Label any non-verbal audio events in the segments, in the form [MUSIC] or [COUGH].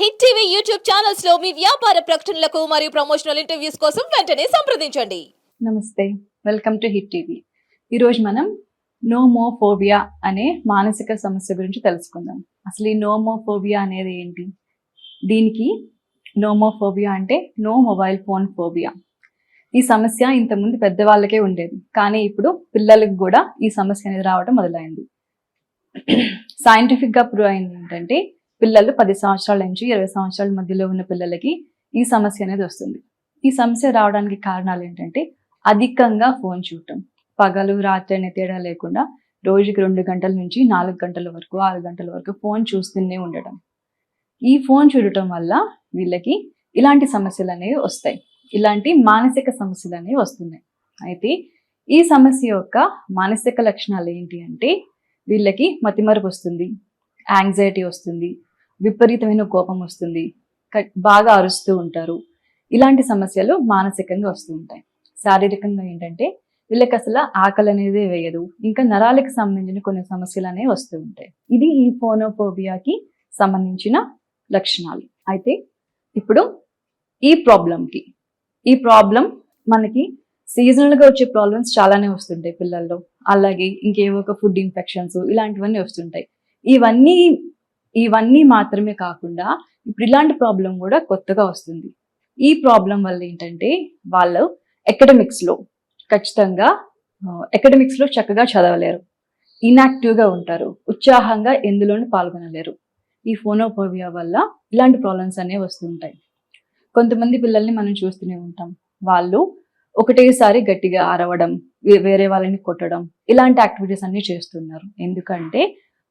Hit TV YouTube ఛానల్స్లో మీ వ్యాపార ప్రకటనలకు మరియు ప్రమోషనల్ ఇంటర్వ్యూస్ కోసం వెంటనే సంప్రదించండి. నమస్తే వెల్కమ్ టు హిట్ టీవీ. ఈరోజు మనం నోమోఫోబియా అనే మానసిక సమస్య గురించి తెలుసుకుందాం. అసలు ఈ నోమోఫోబియా అనేది ఏంటి? దీనికి నోమోఫోబియా అంటే నో మొబైల్ ఫోన్ ఫోబియా. ఈ సమస్య ఇంతకుముందు పెద్దవాళ్ళకే ఉండేది. కానీ ఇప్పుడు పిల్లలకు కూడా ఈ సమస్య అనేది రావడం మొదలైంది. [CLEARS THROAT] సైంటిఫిక్గా ప్రూవ్ అయింది ఏంటంటే పిల్లలు పది సంవత్సరాల నుంచి ఇరవై సంవత్సరాల మధ్యలో ఉన్న పిల్లలకి ఈ సమస్య అనేది వస్తుంది. ఈ సమస్య రావడానికి కారణాలు ఏంటంటే అధికంగా ఫోన్ చూడటం. పగలు రాత్రి అనే తేడా లేకుండా రోజుకి రెండు గంటల నుంచి నాలుగు గంటల వరకు ఆరు గంటల వరకు ఫోన్ చూస్తూనే ఉండటం. ఈ ఫోన్ చూడటం వల్ల వీళ్ళకి ఇలాంటి సమస్యలు అనేవి వస్తాయి. ఇలాంటి మానసిక సమస్యలు అనేవి వస్తున్నాయి. అయితే ఈ సమస్య యొక్క మానసిక లక్షణాలు ఏంటి అంటే వీళ్ళకి మతిమరుపు వస్తుంది యాంగ్జైటీ వస్తుంది విపరీతమైన కోపం వస్తుంది. బాగా అరుస్తూ ఉంటారు. ఇలాంటి సమస్యలు మానసికంగా వస్తూ ఉంటాయి. శారీరకంగా ఏంటంటే వీళ్ళకి అసలు ఆకలి అనేది వేయదు. ఇంకా నరాలకు సంబంధించిన కొన్ని సమస్యలు అనేవి వస్తూ ఉంటాయి. ఇది ఈ ఫోనోఫోబియాకి సంబంధించిన లక్షణాలు. అయితే ఇప్పుడు ఈ ప్రాబ్లంకి ఈ ప్రాబ్లం మనకి సీజనల్గా వచ్చే ప్రాబ్లమ్స్ చాలానే వస్తుంటాయి పిల్లల్లో. అలాగే ఇంకేవో ఒక ఫుడ్ ఇన్ఫెక్షన్స్ ఇలాంటివన్నీ వస్తుంటాయి. ఇవన్నీ ఇవన్నీ మాత్రమే కాకుండా ఇప్పుడు ఇలాంటి ప్రాబ్లం కూడా కొత్తగా వస్తుంది. ఈ ప్రాబ్లం వల్ల ఏంటంటే వాళ్ళు అకాడమిక్స్లో ఖచ్చితంగా అకాడమిక్స్లో చక్కగా చదవలేరు. ఇన్యాక్టివ్గా ఉంటారు. ఉత్సాహంగా ఎందులోనూ పాల్గొనలేరు. ఈ ఫోనోపోవియా వల్ల ఇలాంటి ప్రాబ్లమ్స్ అనేవి వస్తుంటాయి కొంతమంది పిల్లల్ని మనం చూస్తూనే ఉంటాం. వాళ్ళు ఒకటేసారి గట్టిగా అరవడం వేరే వాళ్ళని కొట్టడం ఇలాంటి యాక్టివిటీస్ అన్ని చేస్తున్నారు. ఎందుకంటే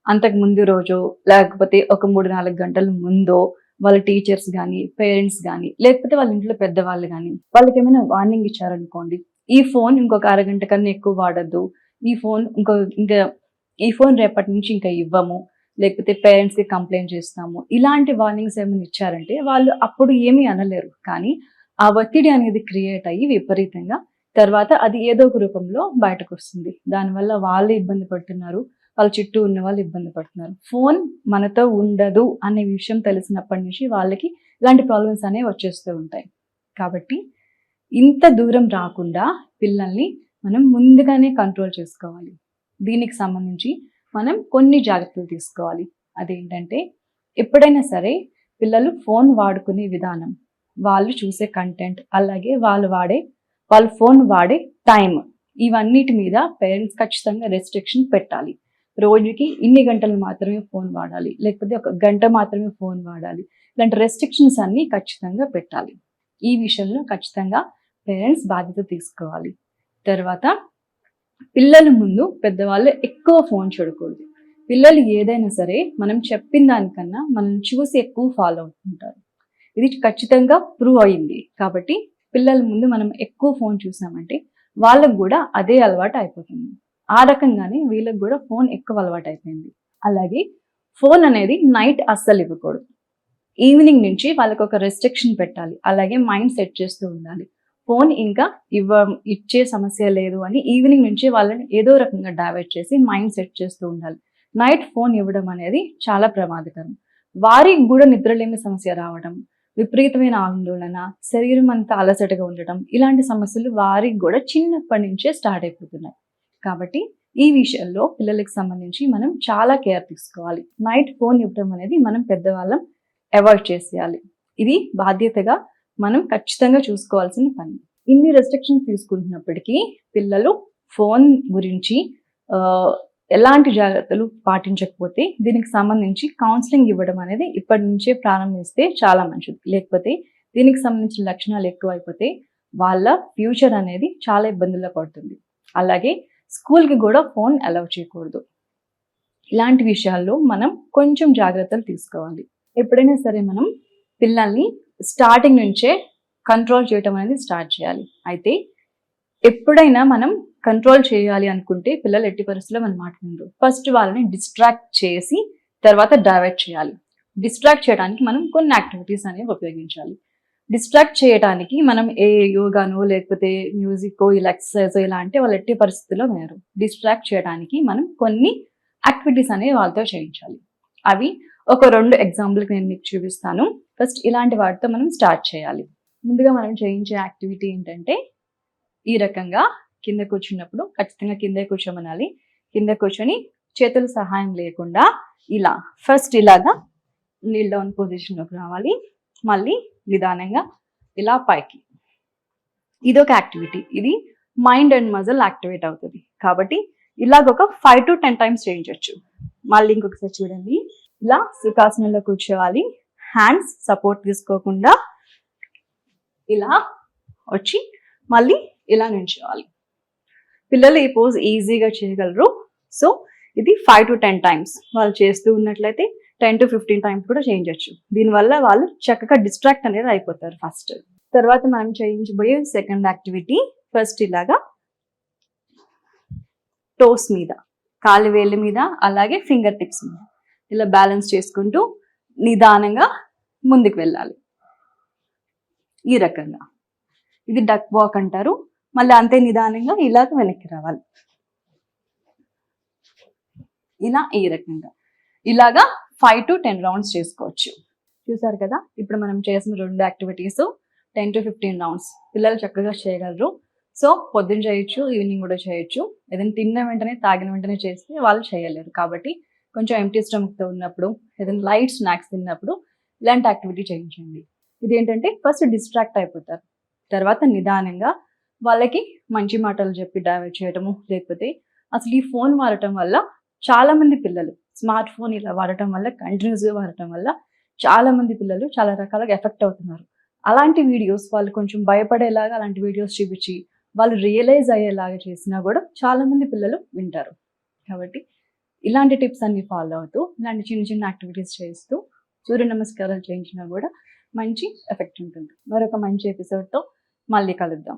అంతకు ముందు రోజు లేకపోతే ఒక మూడు నాలుగు గంటల ముందో వాళ్ళ టీచర్స్ కానీ పేరెంట్స్ కానీ లేకపోతే వాళ్ళ ఇంట్లో పెద్దవాళ్ళు కానీ వాళ్ళకి ఏమైనా వార్నింగ్ ఇచ్చారనుకోండి ఈ ఫోన్ ఇంకొక అరగంట కన్నా ఎక్కువ వాడద్దు. ఈ ఫోన్ ఇంకో ఇంకా ఈ ఫోన్ రేపటి నుంచి ఇంకా ఇవ్వము. లేకపోతే పేరెంట్స్కి కంప్లైంట్ చేస్తాము. ఇలాంటి వార్నింగ్స్ ఏమైనా ఇచ్చారంటే వాళ్ళు అప్పుడు ఏమీ అనలేరు. కానీ ఆ ఒత్తిడి అనేది క్రియేట్ అయ్యి విపరీతంగా తర్వాత అది ఏదో ఒక రూపంలో బయటకు వస్తుంది దానివల్ల వాళ్ళు ఇబ్బంది పడుతున్నారు. వాళ్ళ చుట్టూ ఉన్న వాళ్ళు ఇబ్బంది పడుతున్నారు. ఫోన్ మనతో ఉండదు అనే విషయం తెలిసినప్పటి నుంచి వాళ్ళకి ఇలాంటి ప్రాబ్లమ్స్ అనేవి వచ్చేస్తూ ఉంటాయి. కాబట్టి ఇంత దూరం రాకుండా పిల్లల్ని మనం ముందుగానే కంట్రోల్ చేసుకోవాలి. దీనికి సంబంధించి మనం కొన్ని జాగ్రత్తలు తీసుకోవాలి. అదేంటంటే ఎప్పుడైనా సరే పిల్లలు ఫోన్ వాడుకునే విధానం వాళ్ళు చూసే కంటెంట్ అలాగే వాళ్ళు వాడే వాళ్ళు ఫోన్ వాడే టైం ఇవన్నిటి మీద పేరెంట్స్ ఖచ్చితంగా రెస్ట్రిక్షన్ పెట్టాలి. రోజుకి ఇన్ని గంటలు మాత్రమే ఫోన్ వాడాలి. లేకపోతే ఒక గంట మాత్రమే ఫోన్ వాడాలి. ఇలాంటి రెస్ట్రిక్షన్స్ అన్నీ ఖచ్చితంగా పెట్టాలి. ఈ విషయంలో ఖచ్చితంగా పేరెంట్స్ బాధ్యత తీసుకోవాలి. తర్వాత పిల్లల ముందు పెద్దవాళ్ళు ఎక్కువ ఫోన్ చూడకూడదు. పిల్లలు ఏదైనా సరే మనం చెప్పిన దానికన్నా మనం చూసి ఎక్కువ ఫాలో అవుతుంటారు. ఇది ఖచ్చితంగా ప్రూవ్ అయింది. కాబట్టి పిల్లల ముందు మనం ఎక్కువ ఫోన్ చూసామంటే వాళ్ళకు కూడా అదే అలవాటు అయిపోతుంది. ఆ రకంగానే వీళ్ళకి కూడా ఫోన్ ఎక్కువ అలవాటు అయిపోయింది అలాగే ఫోన్ అనేది నైట్ అస్సలు ఇవ్వకూడదు. ఈవినింగ్ నుంచి వాళ్ళకి ఒక రెస్ట్రిక్షన్ పెట్టాలి. అలాగే మైండ్ సెట్ చేస్తూ ఉండాలి. ఫోన్ ఇంకా ఇవ్వ ఇచ్చే సమస్య లేదు అని ఈవినింగ్ నుంచి వాళ్ళని ఏదో రకంగా డైవర్ట్ చేసి మైండ్ సెట్ చేస్తూ ఉండాలి. నైట్ ఫోన్ ఇవ్వడం అనేది చాలా ప్రమాదకరం. వారికి కూడా నిద్రలేమి సమస్య రావడం విపరీతమైన ఆందోళన శరీరం అంతా అలసటగా ఉండటం ఇలాంటి సమస్యలు వారికి కూడా చిన్నప్పటి నుంచే స్టార్ట్ అయిపోతున్నాయి. కాబట్టి ఈ విషయంలో పిల్లలకు సంబంధించి మనం చాలా కేర్ తీసుకోవాలి. నైట్ ఫోన్ ఇవ్వడం అనేది మనం పెద్దవాళ్ళం అవాయిడ్ చేసేయాలి. ఇది బాధ్యతగా మనం ఖచ్చితంగా చూసుకోవాల్సిన పని. ఇన్ని రెస్ట్రిక్షన్స్ తీసుకుంటున్నప్పటికీ పిల్లలు ఫోన్ గురించి ఎలాంటి జాగ్రత్తలు పాటించకపోతే దీనికి సంబంధించి కౌన్సిలింగ్ ఇవ్వడం అనేది ఇప్పటి నుంచే ప్రారంభిస్తే చాలా మంచిది. లేకపోతే దీనికి సంబంధించిన లక్షణాలు ఎక్కువైపోతే వాళ్ళ ఫ్యూచర్ అనేది చాలా ఇబ్బందుల్లో పడుతుంది. అలాగే స్కూల్కి కూడా ఫోన్ అలౌ చేయకూడదు. ఇలాంటి విషయాల్లో మనం కొంచెం జాగ్రత్తలు తీసుకోవాలి. ఎప్పుడైనా సరే మనం పిల్లల్ని స్టార్టింగ్ నుంచే కంట్రోల్ చేయటం అనేది స్టార్ట్ చేయాలి. అయితే ఎప్పుడైనా మనం కంట్రోల్ చేయాలి అనుకుంటే పిల్లలు ఎట్టి పరిస్థితుల్లో మనం మాట్లాడరు ఫస్ట్ వాళ్ళని డిస్ట్రాక్ట్ చేసి తర్వాత డైవర్ట్ చేయాలి. డిస్ట్రాక్ట్ చేయడానికి మనం కొన్ని యాక్టివిటీస్ అనేవి ఉపయోగించాలి. డిస్ట్రాక్ట్ చేయడానికి మనం ఏ యోగానో లేకపోతే మ్యూజిక్ ఇలా ఎక్సర్సైజ్ ఇలా అంటే వాళ్ళు ఎట్టి పరిస్థితుల్లో వేరు. డిస్ట్రాక్ట్ చేయడానికి మనం కొన్ని యాక్టివిటీస్ అనేవి వాళ్ళతో చేయించాలి. అవి ఒక రెండు ఎగ్జాంపుల్కి నేను మీకు చూపిస్తాను. ఫస్ట్ ఇలాంటి వాటితో మనం స్టార్ట్ చేయాలి. ముందుగా మనం చేయించే యాక్టివిటీ ఏంటంటే ఈ రకంగా కింద కూర్చున్నప్పుడు ఖచ్చితంగా కింద కూర్చోమనాలి. కింద కూర్చొని చేతుల సహాయం లేకుండా ఇలా ఫస్ట్ ఇలాగా నీల్ డౌన్ పొజిషన్లోకి రావాలి. మళ్ళీ నిదానంగా ఇలా పైకి. ఇది ఒక యాక్టివిటీ. ఇది మైండ్ అండ్ మజిల్ యాక్టివేట్ అవుతుంది. కాబట్టి ఇలాగ ఒక ఫైవ్ టు టెన్ టైమ్స్ చేయించవచ్చు మళ్ళీ ఇంకొకసారి చూడండి. ఇలా సుఖాసనంలో కూర్చోవాలి. హ్యాండ్స్ సపోర్ట్ తీసుకోకుండా ఇలా వచ్చి మళ్ళీ ఇలా నిల్చోవాలి పిల్లలు ఈ పోజ్ ఈజీగా చేయగలరు. సో ఇది ఫైవ్ టు టెన్ టైమ్స్ వాళ్ళు చేస్తూ ఉన్నట్లయితే టెన్ టు ఫిఫ్టీన్ టైమ్స్ కూడా చేయించవచ్చు దీనివల్ల వాళ్ళు చక్కగా డిస్ట్రాక్ట్ అనేది అయిపోతారు ఫస్ట్. తర్వాత మనం చేయించబోయే సెకండ్ యాక్టివిటీ ఫస్ట్ ఇలాగా టోస్ మీద కాలి వేళ్ళ మీద అలాగే ఫింగర్ టిప్స్ మీద. ఇలా బ్యాలెన్స్ చేసుకుంటూ నిదానంగా ముందుకు వెళ్ళాలి. ఈ రకంగా. ఇది డక్ వాక్ అంటారు. మళ్ళీ అంతే నిదానంగా ఇలాగ వెనక్కి రావాలి. ఇలా ఈ రకంగా. ఇలాగా ఫైవ్ టు టెన్ రౌండ్స్ చేసుకోవచ్చు. చూసారు కదా? ఇప్పుడు మనం చేసిన రెండు activities ten to fifteen rounds పిల్లలు చక్కగా చేయగలరు. సో పొద్దున్న చేయొచ్చు ఈవినింగ్ కూడా చేయొచ్చు. ఏదైనా తిన్న వెంటనే తాగిన వెంటనే చేస్తే వాళ్ళు చేయలేరు. కాబట్టి కొంచెం ఎంటీ స్టమక్తో ఉన్నప్పుడు ఏదైనా లైట్ స్నాక్స్ తిన్నప్పుడు ఇలాంటి యాక్టివిటీ చేయించండి. ఇదేంటంటే ఫస్ట్ డిస్ట్రాక్ట్ అయిపోతారు. తర్వాత నిదానంగా వాళ్ళకి మంచి మాటలు చెప్పి డైవర్ట్ చేయడము లేకపోతే అసలు ఈ ఫోన్ వాడటం వల్ల చాలా మంది పిల్లలు స్మార్ట్ ఫోన్ ఇలా వాడటం వల్ల కంటిన్యూస్గా వాడటం వల్ల చాలా మంది పిల్లలు చాలా రకాలుగా ఎఫెక్ట్ అవుతున్నారు. అలాంటి వీడియోస్ వాళ్ళు కొంచెం భయపడేలాగా అలాంటి వీడియోస్ చూపించి వాళ్ళు రియలైజ్ అయ్యేలాగా చేసినా కూడా చాలా మంది పిల్లలు వింటారు. కాబట్టి ఇలాంటి టిప్స్ అన్ని ఫాలో అవుతూ ఇలాంటి చిన్న చిన్న యాక్టివిటీస్ చేస్తూ సూర్య నమస్కారాలు చేయించినా కూడా మంచి ఎఫెక్ట్ ఉంటుంది. మరొక మంచి ఎపిసోడ్తో మళ్ళీ కలుద్దాం.